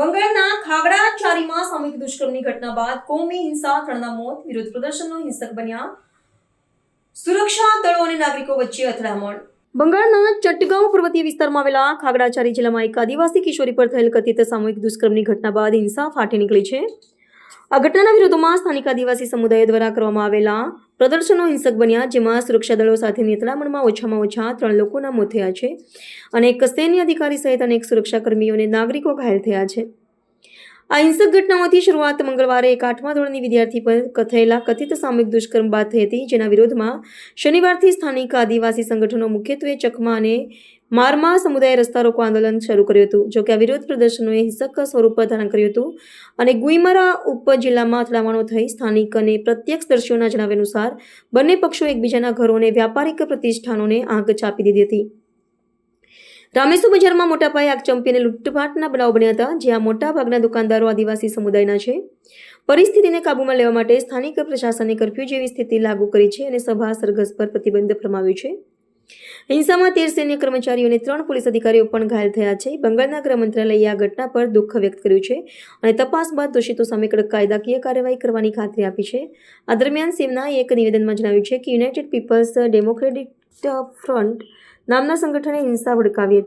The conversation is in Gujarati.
બંગાળના ખાગડાચારીમાં સામૂહિક દુષ્કર્મની ઘટના બાદ કોમી હિંસા, ત્રણના મોત વિરોધ પ્રદર્શનનો હિંસક બન્યા. સુરક્ષા દળો અને નાગરિકો વચ્ચે અથડામણ. બંગાળના ચટ્ટગાંવ પર્વતીય વિસ્તારમાં આવેલા ખાગડાચારી જિલ્લામાં એક આદિવાસી કિશોરી પર થયેલ કથિત સામૂહિક દુષ્કર્મની ઘટના બાદ હિંસા ફાટી નીકળી છે. આ ઘટનાના વિરોધમાં સ્થાનિક આદિવાસી સમુદાય દ્વારા કરવામાં આવેલા પ્રદર્શનો હિંસક બન્યા, જેમાં સુરક્ષા દળો સાથેની અથડામણમાં ઓછામાં ઓછા ત્રણ લોકોના મોત થયા છે અને એક સૈન્ય અધિકારી સહિત અનેક સુરક્ષા કર્મીઓને નાગરિકો ઘાયલ થયા છે. આ હિંસક ઘટનાઓથી શરૂઆત મંગળવારે એક આઠમા ધોરણની વિદ્યાર્થી પર થયેલા કથિત સામૂહિક દુષ્કર્મ બાદ થઈ હતી, જેના વિરોધમાં શનિવારથી સ્થાનિક આદિવાસી સંગઠનો મુખ્યત્વે ચકમા અને મારમા સમુદાય રસ્તા રોકો આંદોલન શરૂ કર્યું હતું જોકે આ વિરોધ પ્રદર્શનોએ હિંસક સ્વરૂપ ધારણ કર્યું હતું. અને ગુઈમરા ઉપજિલ્લામાં અથડામણો થઈ, સ્થાનિક અને પ્રત્યક્ષદર્શીઓના જણાવ્યા અનુસાર બંને પક્ષો એકબીજાના ઘરો અને વ્યાપારિક પ્રતિષ્ઠાનોને આગ ચાપી દીધી હતી. રામેશ્વર બજારમાં મોટા પાયે આગચંપી અને લૂંટફાટના બનાવ બન્યા હતા જ્યાં મોટા ભાગના દુકાનદારો આદિવાસી સમુદાયના છે. પરિસ્થિતિને કાબૂમાં લેવા માટે સ્થાનિક પ્રશાસને કર્ફ્યુ જેવી સ્થિતિ લાગુ કરી છે અને સભા સરઘસ પર પ્રતિબંધ ફરમાવ્યો છે. હિંસામાં તેર સૈન્ય કર્મચારીઓ અને ત્રણ પોલીસ અધિકારીઓ પણ ઘાયલ થયા છે. બંગાળના ગૃહ મંત્રાલયે આ ઘટના પર દુઃખ વ્યક્ત કર્યું છે અને તપાસ બાદ દોષિતો સામે કડક કાયદાકીય કાર્યવાહી કરવાની ખાતરી આપી છે. આ દરમિયાન સેનાએ એક નિવેદનમાં જણાવ્યું છે કે યુનાઇટેડ પીપલ્સ ડેમોક્રેટિક ફ્રન્ટ નામના સંગઠને હિંસા ભડકાવી